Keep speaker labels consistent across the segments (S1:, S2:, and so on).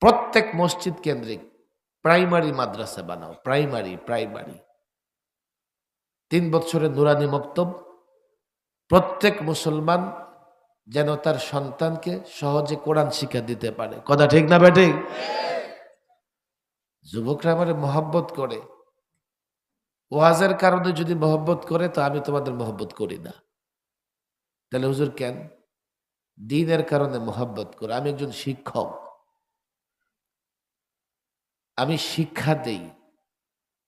S1: প্রত্যেক মসজিদ কেন্দ্রিক প্রাইমারি মাদ্রাসা বানাও, প্রাইমারি প্রাইমারি। তিন বছরের নুরানি মক্তব, প্রত্যেক মুসলমান যেন তার সন্তানকে সহজে কোরআন শিক্ষা দিতে পারে। কথা ঠিক না বেটে যুবকরা আমার মহব্বত করে। ওয়াজের কারণে যদি মহব্বত করে, তো আমি তোমাদের মহব্বত করি না। তাহলে হুজুর কেন? দিনের কারণে মহব্বত করে। আমি একজন শিক্ষক। আমি শিক্ষা দেই,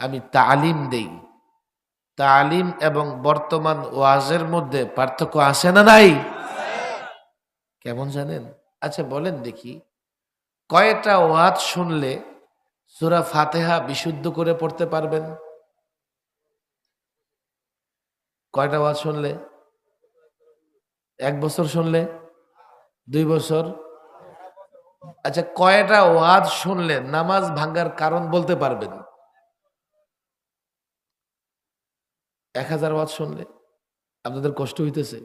S1: আমি তালিম দেই। তালিম এবং বর্তমান ওয়াজের মধ্যে পার্থক্য আছে না নাই? কেমন জানেন? আচ্ছা বলেন দেখি। কয়টা ওয়াজ শুনলে সুরা ফাতেহা বিশুদ্ধ করে পড়তে পারবেন? কয়টা ওয়াজ শুনলে? এক বছর শুনলে? দুই বছর? আচ্ছা কয়টা ওয়াজ শুনলে নামাজ ভাঙ্গার কারণ বলতে পারবেন? এক হাজার ওয়াজ শুনলে? আপনাদের কষ্ট হইতেছে?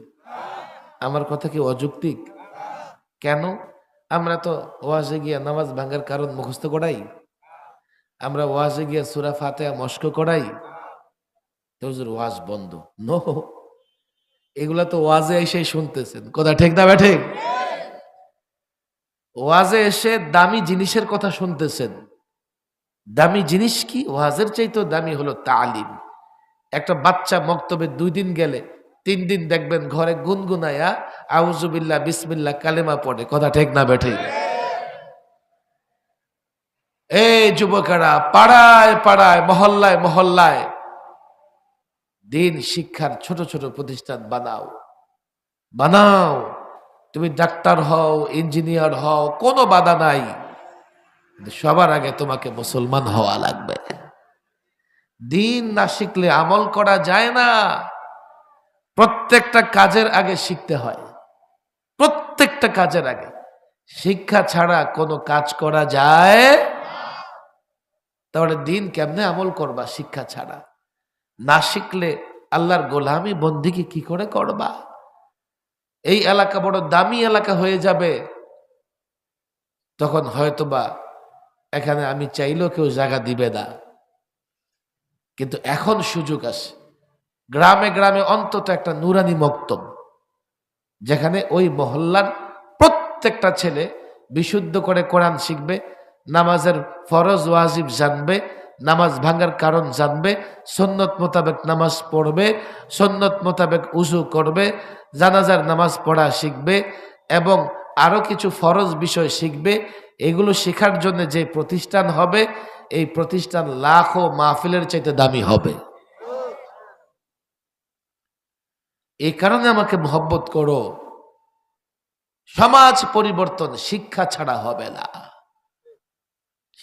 S1: আমার কথা কি অযৌক্তিক? কেন? আমরা তো ওয়াজে গিয়া নামাজ ভাঙ্গার কারণ মুখস্থ করাই। আমরা ওয়াজে গিয়া সুরা ফাতে মস্ক করাই। ওয়াজ বন্ধ। নো। এগুলা তো ওয়াজে এসে শুনতেছেন। কথা ঠিক না ব্যাঠে ওয়াজে এসে দামি জিনিসের কথা শুনতেছেন। দামি জিনিস কি? ওয়াজের চাইতেও দামি হলো তালিম। একটা বাচ্চা মক্তবে দুই দিন গেলে, তিন দিন দেখবেন ঘরে গুনগুনায়া আউজুবিল্লাহ বিসমিল্লা কালেমা পড়ে। কথা ঠিক না বেঠে? এই যুবকেরা, পাড়ায় পাড়ায়, মহল্লায় মহল্লায়, দিন শিক্ষার ছোট ছোট প্রতিষ্ঠান বানাও। বানাও। তুমি ডাক্তার হও, ইঞ্জিনিয়ার হও, কোনো বাধা নাই। সবার আগে তোমাকে মুসলমান হওয়া লাগবে। দিন না শিখলে আমল করা যায় না। প্রত্যেকটা কাজের আগে শিখতে হয়। প্রত্যেকটা কাজের আগে। শিক্ষা ছাড়া কোনো কাজ করা যায় তাহলে দিন কেমনে আমল করবা শিক্ষা ছাড়া? না শিখলে আল্লাহর গোলামি বন্দিকে কি করে করবা? এই এলাকা বড় দামি এলাকা হয়ে যাবে। তখন হয়তোবা এখানে আমি চাইলেও কেউ জায়গা দিবে না। কিন্তু এখন সুযোগ আছে। গ্রামে গ্রামে অন্তত একটা নুরানি মক্তব, যেখানে ওই মহল্লার প্রত্যেকটা ছেলে বিশুদ্ধ করে কোরআন শিখবে, নামাজের ফরজ ওয়াজিব জানবে নামাজ ভাঙার কারণ জানবে, সন্নত মোতাবেক নামাজ পড়বে, সন্নত মোতাবেক উজু করবে, জানাজার নামাজ পড়া শিখবে এবং আরও কিছু ফরজ বিষয় শিখবে। এগুলো শেখার জন্য যে প্রতিষ্ঠান হবে, এই প্রতিষ্ঠান লাখ মাহফিলের চাইতে দামি হবে। এই কারণে আমাকে মহব্বত করো, সমাজ পরিবর্তন শিক্ষা ছাড়া হবে না।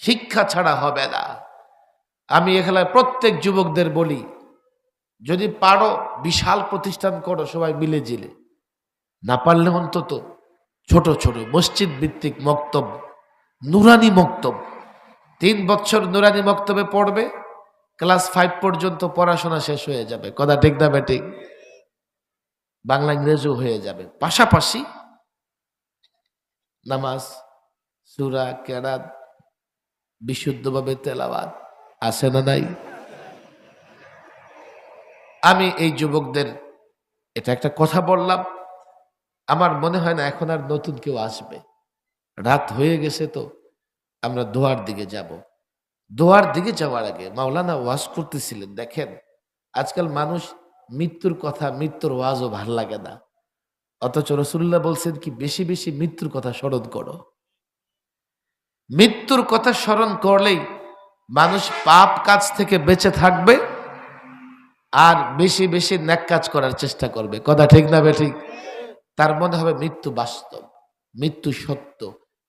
S1: শিক্ষা ছাড়া হবে না। আমি এখানে প্রত্যেক যুবকদের বলি, যদি পারো বিশাল প্রতিষ্ঠান করো সবাই মিলে জিলে। না পারলে অন্তত ছোট ছোট মসজিদ ভিত্তিক মক্তব, নুরানি মক্তব, তিন বছর নুরানি মক্তবে পড়বে, ক্লাস ফাইভ পর্যন্ত পড়াশোনা শেষ হয়ে যাবে। কথা ঠিক না ব্যাটিক বাংলা, ইংরেজও হয়ে যাবে। পাশাপাশি নামাজ, সুরা, কেরাত, বিশুদ্ধভাবে তেলাওয়াত আছে না নাই? আমি এই যুবকদের, এটা একটা কথা বললাম, আমার মনে হয় না এখন আর নতুন কেউ আসবে। রাত হয়ে গেছে তো, আমরা দোয়ার দিকে যাব। দোয়ার দিকে যাওয়ার আগে মাওলানা ওয়াজ করতেছিলেন, দেখেন, আজকাল মানুষ মৃত্যুর কথা, মৃত্যুর ওয়াজও ভালো লাগে না। অথচ রসুল্লাহ বলছেন কি, বেশি বেশি মৃত্যুর কথা স্মরণ করো। মৃত্যুর কথা স্মরণ করলেই মানুষ পাপ কাজ থেকে বেঁচে থাকবে আর বেশি বেশি ন্যাক কাজ করার চেষ্টা করবে। কথা ঠিক না বে ঠিক? তার মনে হবে মৃত্যু বাস্তব, মৃত্যু সত্য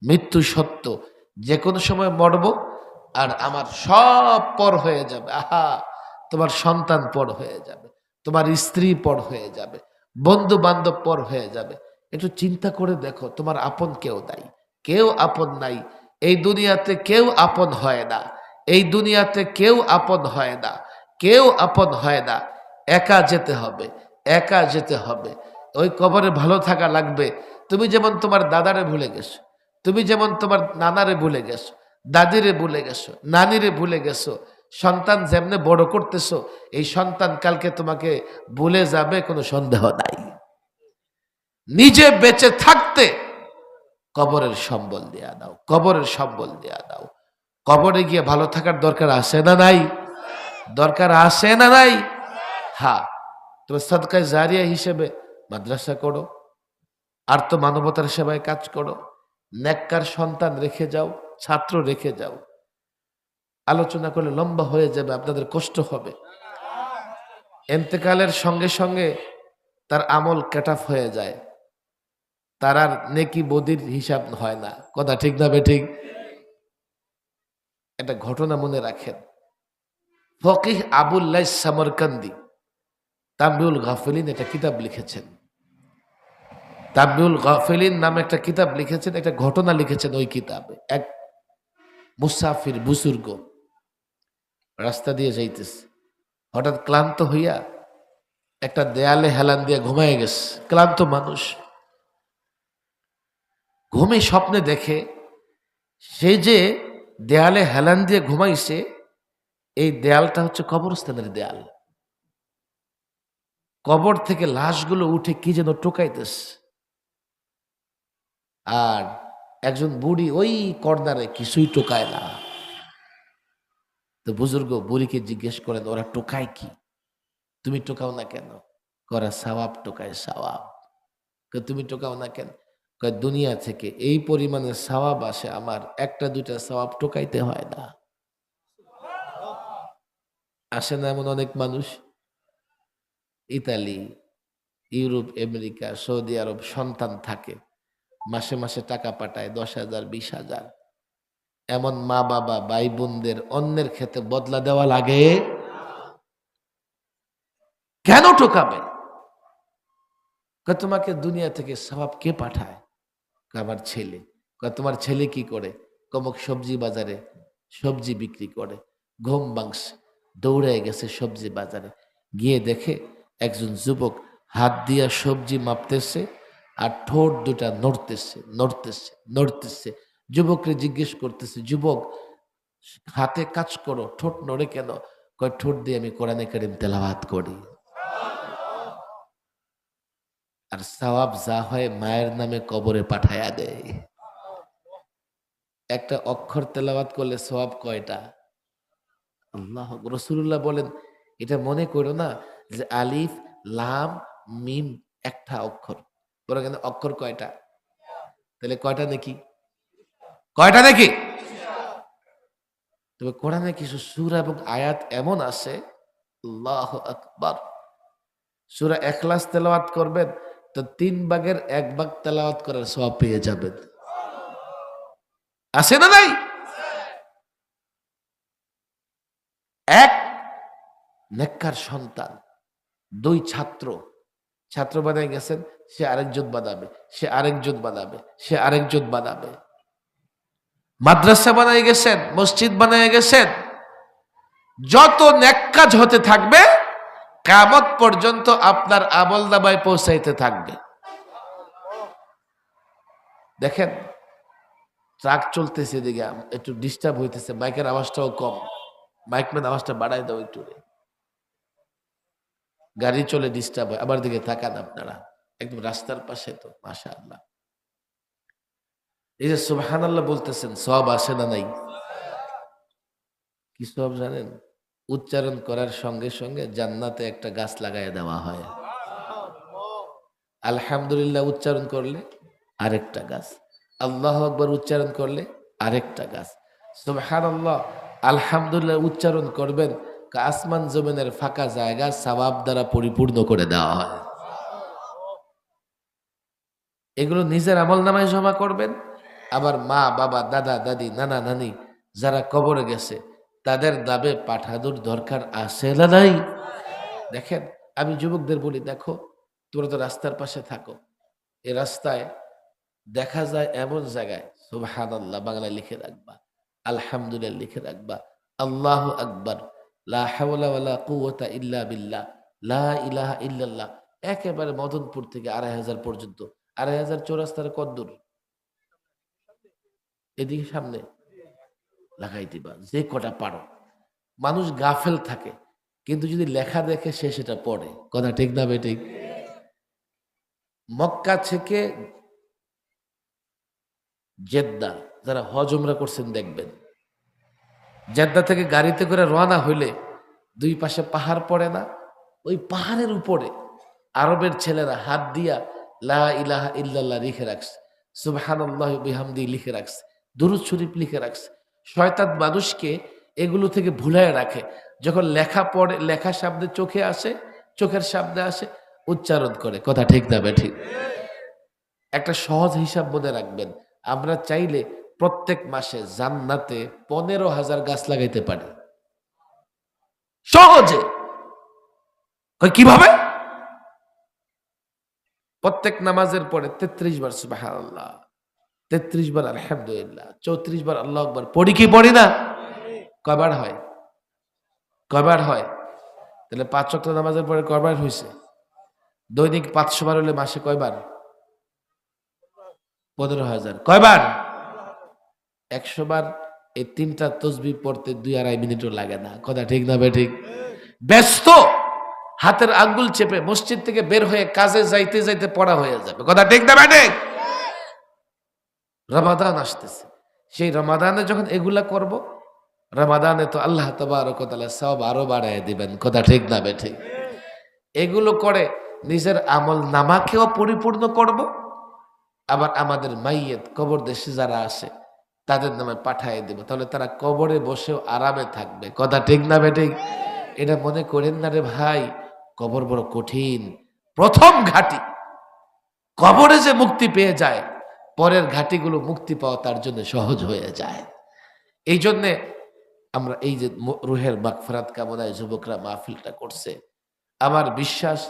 S1: মৃত্যু সত্য। যে কোনো সময় মরব আর আমার সব পর হয়ে যাবে। আহা, তোমার সন্তান পর হয়ে যাবে, তোমার স্ত্রী পর হয়ে যাবে বন্ধু বান্ধব পর হয়ে যাবে। একটু চিন্তা করে দেখো, তোমার আপন কেউ নাই, কেউ আপন নাই, এই দুনিয়াতে কেউ আপন হয় না। এই দুনিয়াতে কেউ আপদ হয় না। কেউ আপদ হয় না। একা যেতে হবে, একা যেতে হবে। ওই কবরে ভালো থাকা লাগবে। তুমি যেমন তোমার দাদারে ভুলে গেছো, তুমি যেমন তোমার নানারে ভুলে গেছো, দাদিরে ভুলে গেছো, নানিরে ভুলে গেছো, সন্তান যেমনে বড় করতেছো, এই সন্তান কালকে তোমাকে ভুলে যাবে, কোনো সন্দেহ নাই। নিজে বেঁচে থাকতে কবরের সম্বল দেয়া দাও, কবরের সম্বল দেয়া দাও। কবরে গিয়ে ভালো থাকার দরকার আছে না নাই? দরকার আছে না নাই? হ্যাঁ তুমি সদকায় জারিয়া হিসেবে মাদ্রাসা করো আর তো মানবতার সেবায় কাজ করো, নেককার সন্তান রেখে যাও, ছাত্র রেখে যাও। আলোচনা করলে লম্বা হয়ে যাবে, আপনাদের কষ্ট হবে। এন্তেকালের সঙ্গে সঙ্গে তার আমল কেটাফ হয়ে যায়। তার আর নেকি বদির হিসাব হয় না। কথা ঠিক না বে ঠিক? একটা ঘটনা মনে রাখেন। ফকিহ আবুল্লাহ সামরকান্দি তামিউল গাফিলিন একটা কিতাব লিখেছেন। তামিউল গাফিলিন নামে একটা কিতাব লিখেছেন, একটা ঘটনা লিখেছেন ওই কিতাবে। এক মুসাফির বুসুর্গ রাস্তা দিয়ে যাইতেছে। হঠাৎ ক্লান্ত হইয়া একটা দেয়ালে হেলান দিয়ে ঘুমায় গেছে। ক্লান্ত মানুষ। ঘুমে স্বপ্নে দেখে সে যে দেয়ালে হেলান দিয়ে ঘুমাইছে এই দেয়ালটা হচ্ছে কবরস্থানের দেয়াল। কবর থেকে লাশগুলো উঠে কি যেন টোকাইতেছে আর একজন বুড়ি ওই কর্নারে কিছুই টোকায় না। তো বুজুর্গ বুড়িকে জিজ্ঞেস করেন ওরা টোকায় কি? তুমি টোকাও না কেন? করা সওয়াব টোকায় কয়, তুমি টোকাও না কেন? দুনিয়া থেকে এই পরিমাণে সওয়াব আসে আমার, একটা, দুইটা সওয়াব টোকাইতে হয় না। আসে না এমন অনেক মানুষ। Italy, Europe, America, Saudi Arab সন্তান থাকে। মাসে মাসে টাকা পাঠায় দশ হাজার, বিশ হাজার। এমন মা বাবা, ভাই বোনদের অন্যের ক্ষেত্রে বদলা দেওয়া লাগে? কেন টোকাবে তোমাকে দুনিয়া থেকে স্বভাব কে পাঠায়? আমার ছেলে? তোমার ছেলে কি করে? কমক সবজি বাজারে, সবজি বিক্রি করে। ঘুম বাংশ দৌড়ে গেছে সবজি বাজারে। গিয়ে দেখে একজন যুবক হাত দিয়া সবজি মাপতেছে আর ঠোঁট দুটা নড়তেছে নড়তেছে নড়তেছে। যুবককে জিজ্ঞেস করতেছে, যুবক, হাতে কাজ করো, ঠোঁট নড়ে কেন? কয়, ঠোঁট দিয়ে আমি কোরআনে কারিম তেলাওয়াত করি। আর সওয়াব যা হয় মায়ের নামে কবরে পাঠায়া দেয়। একটা অক্ষর তেলাওয়াত করলে সওয়াব কয়টা? আল্লাহ রসুল্লাহ বলেন, এটা মনে করো না যে আলিফ, লাম, মিম একটা অক্ষর। বলে কেন অক্ষর কয়টা? তাহলে কয়টা নাকি? কয়টা নাকি? তবে কোরআনে কিছু সুর এবং আয়াত এমন আছে, আল্লাহ আকবার। সুরা এখলাস তেলাওয়াত করবেন তো তিন ভাগের এক ভাগ তেলাওয়াত করার সব পেয়ে যাবেন। আছে না নাই? এক, নেককার সন্তান। দুই, ছাত্র। ছাত্র বানায় গেছেন, সে আরেকজন বানাবে, সে আরেকজন বানাবে, সে আরেকজন বানাবে। মাদ্রাসা বানায় গেছেন, মসজিদ বানায় গেছেন, যত নেককাজ হতে থাকবে কামত পর্যন্ত আপনার আমল নামায় পৌঁছাইতে থাকবে। দেখেন, ট্রাক চলতেছে এদিকে, একটু ডিস্টার্ব হইতেছে, মাইকের আওয়াজটাও কম। মাইকম্যান আওয়াজটা বাড়াই দাও একটু গাড়ি চলে ডিস্টার্ব হয় আবার দিকে তাকান আপনারা। একদম রাস্তার পাশে তো মাশা আল্লাহ এই যে সুবহান আল্লাহ বলতেছেন সব আসে না নাই? কি সব জানেন? উচ্চারণ করার সঙ্গে সঙ্গে জান্নাতে একটা গাছ লাগাই দেওয়া হয়। আলহামদুলিল্লাহ উচ্চারণ করলে আরেকটা গাছ। আল্লাহ আকবর উচ্চারণ করলে আরেকটা গাছ। সুবহান আল্লাহ আলহামদুলিল্লাহ উচ্চারণ করবেন, আসমান জমিনের ফাঁকা জায়গা সবাব দ্বারা পরিপূর্ণ করে দেওয়া হয়। এগুলো নিজের আমল নামায় জমা করবেন, আবার মা, বাবা, দাদা, দাদি, নানা, নানি যারা কবরে গেছে তাদের দাবে পাঠানোর দরকার আছে না নাই? দেখেন, আমি যুবকদের বলি, দেখো, তোমরা তো রাস্তার পাশে থাকো। এই রাস্তায় দেখা যায় এমন জায়গায় সুবহান আল্লাহ বাংলায় লিখে রাখবা, আলহামদুলিল্লাহ লিখে রাখবা, আল্লাহ আকবার ইল্লাল্লাহ, একেবারে মদনপুর থেকে আড়াই হাজার পর্যন্ত, আড়াই হাজার চৌরাস্তার কদ্দূর। এদিকে সামনে লাগাই দিবা, যে কটা পারো। মানুষ গাফেল থাকে, কিন্তু যদি লেখা দেখে সে সেটা পড়ে। কথা ঠিক না বে ঠিক? মক্কা থেকে জেদ্দা, যারা হজ উমরা করছেন দেখবেন। জেদ্দা থেকে গাড়িতে করে রওনা হইলে দুই পাশে পাহাড় পড়ে না, ওই পাহাড়ের উপরে। আরবের ছেলেরা হাত দিয়া লা ইলাহা ইল্লাল্লাহ লিখে রাখছে, সুবহানাল্লাহ বিহামদি লিখে রাখছে, দুরুদ শরীফ লিখে রাখছে শয়তান মানুষকে এগুলো থেকে ভুলায় রাখে। যখন লেখা পড়ে, লেখা শব্দে চোখে আসে, চোখের শব্দে আসে, উচ্চারণ করে। কথা ঠিক না ঠিক একটা সহজ হিসাব মনে রাখবেন, আমরা চাইলে প্রত্যেক মাসে জান্নাতে পনেরো হাজার গাছ লাগাইতে পারি। সহজে। কীভাবে? প্রত্যেক নামাজের পরে তেত্রিশ বার সুবাহ আল্লাহ তেত্রিশ বার আলহামদুলিল্লাহ, চৌত্রিশ বার আল্লাহ আকবার। পড়ি কি পড়ি না? কয়বার হয়? কয়বার হয়? তাহলে পাঁচ চক্র নামাজের পরে কয়বার হয়েছে দৈনিক পাঁচশো বার হলে মাসে কয়বার? পনেরো হাজার। কয়বার? একশো বার এই তিনটা তসবি পড়তে দুই আড়াই মিনিটও লাগে না। কথা ঠিক না ঠিক? ব্যস্ত! হাতের আঙ্গুল চেপে মসজিদ থেকে বের হয়ে কাজে যাইতে যাইতে পড়া হয়ে যাবে। কথা ঠিক না ঠিক? রমাদান আসতেছে। সেই রমাদানে যখন এগুলা করব, রমাদানে তো আল্লাহ তবারকতালা সব আরও বাড়ায় দিবেন। কথা ঠিক না বে ঠিক এগুলো করে নিজের আমল নামাকেও পরিপূর্ণ করব, আবার আমাদের মাইয়েত কবর দেশে যারা আসে, তাদের নামে পাঠায় দেব। তাহলে তারা কবরে বসেও আরামে থাকবে। কথা ঠিক না বে ঠিক এটা মনে করেন না রে ভাই? কবর বড় কঠিন। প্রথম ঘাটি। কবরে যে মুক্তি পেয়ে যায় পরের ঘাটিগুলো মুক্তি পাওয়া তার জন্য সহজ হয়ে যায়। এই জন্যে আমরা এই যে রুহের মাগফরাত কামনায় যুবকরা মাহফিলটা করছে, আমার বিশ্বাস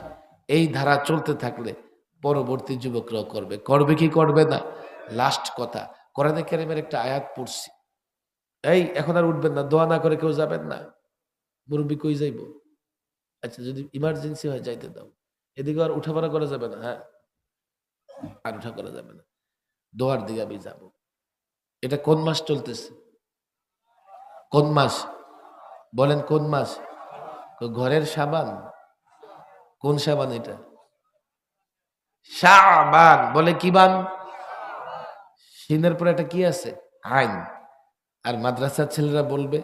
S1: এই ধারা চলতে থাকলে পরবর্তী যুবকরাও করবে। করবে কি করবে না? লাস্ট কথা, কোরআনে কেরিমের একটা আয়াত পড়ছি। এই, এখন আর উঠবেন না, দোয়া না করে কেউ যাবেন না। মুরব্বী কই যাইব? আচ্ছা যদি ইমার্জেন্সি হয় যাইতে দাও। এদিকে আর উঠাপড়া করা যাবে না হ্যাঁ? আর উঠা করা যাবে না। দোয়ার দিকে আমি যাব। এটা কোন মাস চলতেছে? কোন মাস? বলেন কোন মাস? ঘরের সাবান? কোন সাবান এটা? শাবান বলে কি বান? সিনের পরে একটা কি আছে? আইন। আর মাদ্রাসার ছেলেরা বলবে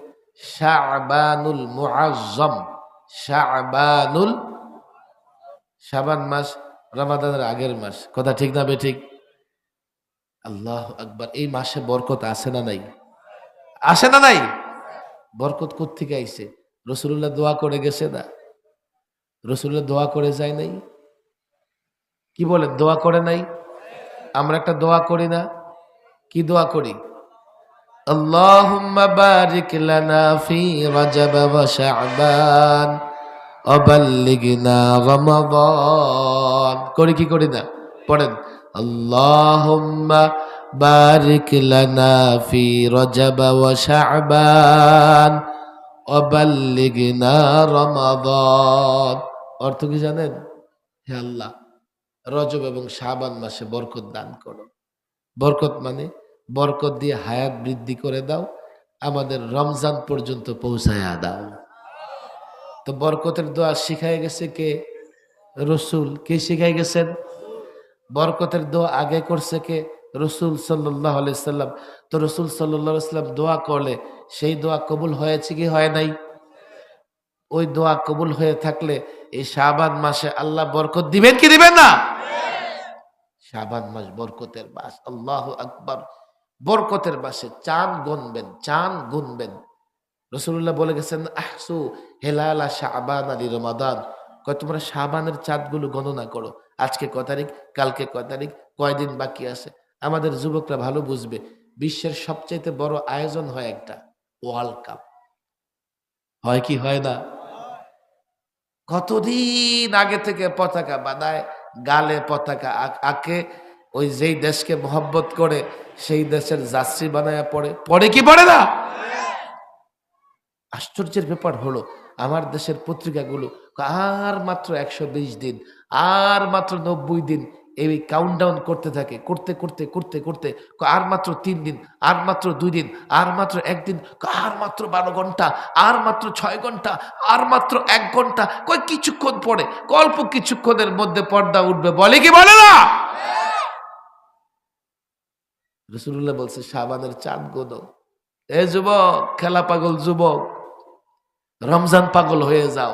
S1: শাবানুল মুআজ্জম। শাবানুল শাবান মাস, রমাদানের আগের মাস। কথা ঠিক না বে ঠিক? আল্লাহ আকবার এই মাসে বরকত আছে না নাই? আসে না নাই? বরকত কোথেকে আইছে? রসুল্লাহ দোয়া করে গেছে না? রসুল্লাহ দোয়া করে যায় নাই? কি বলে দোয়া করে নাই? আমরা একটা দোয়া করি না? কি দোয়া করি? করি কি করি না? পড়েন। বারিক লানা ফি রজব ওয়া শাবান অবাল্লিগনা রমাদান। অর্থ কি জানেন? হে আল্লাহ, রজব এবং শাবান মাসে বরকত দান করো। বরকত মানে বরকত দিয়ে হায়াত বৃদ্ধি করে দাও, আমাদের রমজান পর্যন্ত পৌঁছায়া দাও। তো বরকতের দোয়া শিখাই গেছে কে? রসুল। কে শিখাই গেছেন? বরকতের দোয়া আগে করছে কে? রসুল সাল্লাহ সাল্লাম। তো রসুল সাল্লাহ সাল্লাম দোয়া করলে সেই দোয়া কবুল হয়েছে কি হয় নাই? ওই দোয়া কবুল হয়ে থাকলে এই শাবান মাসে আল্লাহ বরকত দিবেন কি দিবেন না? শাবান মাস বরকতের মাস, আল্লাহ আকবার। বরকতের মাসে চান গুনবেন চান গুনবেন। রসুল্লাহ বলে গেছেন, আহসু হেলালা শাবান আলী রমাদান। কয়, তোমরা শাবানের চাঁদগুলো গণনা করো। আজকে ক তারিখ? কালকে ক তারিখ? কয়দিন বাকি আছে? আমাদের যুবকরা ভালো বুঝবে, বিশ্বের সবচাইতে বড় আয়োজন হয় একটা, ওয়ার্ল্ড কাপ। হয় কি, হয় না? কতদিন আগে থেকে পতাকা বানায় গালে পতাকা আঁকে, ওই যেই দেশকে মহব্বত করে, সেই দেশের যাত্রী বানায় পড়ে। পড়ে কি পড়ে না? আশ্চর্যের ব্যাপার হলো, আমার দেশের পত্রিকাগুলো আর মাত্র একশো বিশ দিন, আর মাত্র নব্বই দিন এই কাউন্টডাউন করতে থাকে, করতে করতে করতে করতে, আর মাত্র তিন দিন, আর মাত্র দুই দিন, আর মাত্র একদিন আর মাত্র বারো ঘণ্টা, আর মাত্র ছয় ঘণ্টা, আর মাত্র এক ঘণ্টা, কই কিছুক্ষণ পরে, অল্প কিছুক্ষণের মধ্যে পর্দা উঠবে, বলে কি বলে না? রসুল্লাহ বলছে, সাবানের চাঁদ গোদো এ যুবক, খেলা পাগল যুবক রমজান পাগল হয়ে যাও।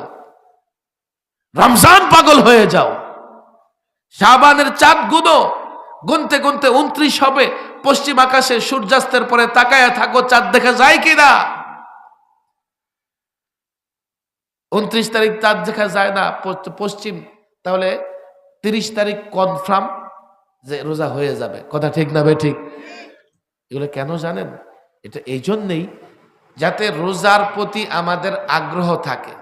S1: রমজান পাগল হয়ে যাও। শাবানের চাঁদ গুনো গুনতে গুনতে উনত্রিশ হবে। পশ্চিম আকাশে সূর্যাস্তের পরে তাকায় থাকো, চাঁদ দেখা যায় কিনা? উনত্রিশ তারিখ চাঁদ দেখা যায় না। পশ্চিম, তাহলে তিরিশ তারিখ কনফার্ম যে রোজা হয়ে যাবে। কথা ঠিক না বে ঠিক? এগুলো কেন জানেন? এটা এই জন্যেই যাতে রোজার প্রতি আমাদের আগ্রহ থাকে।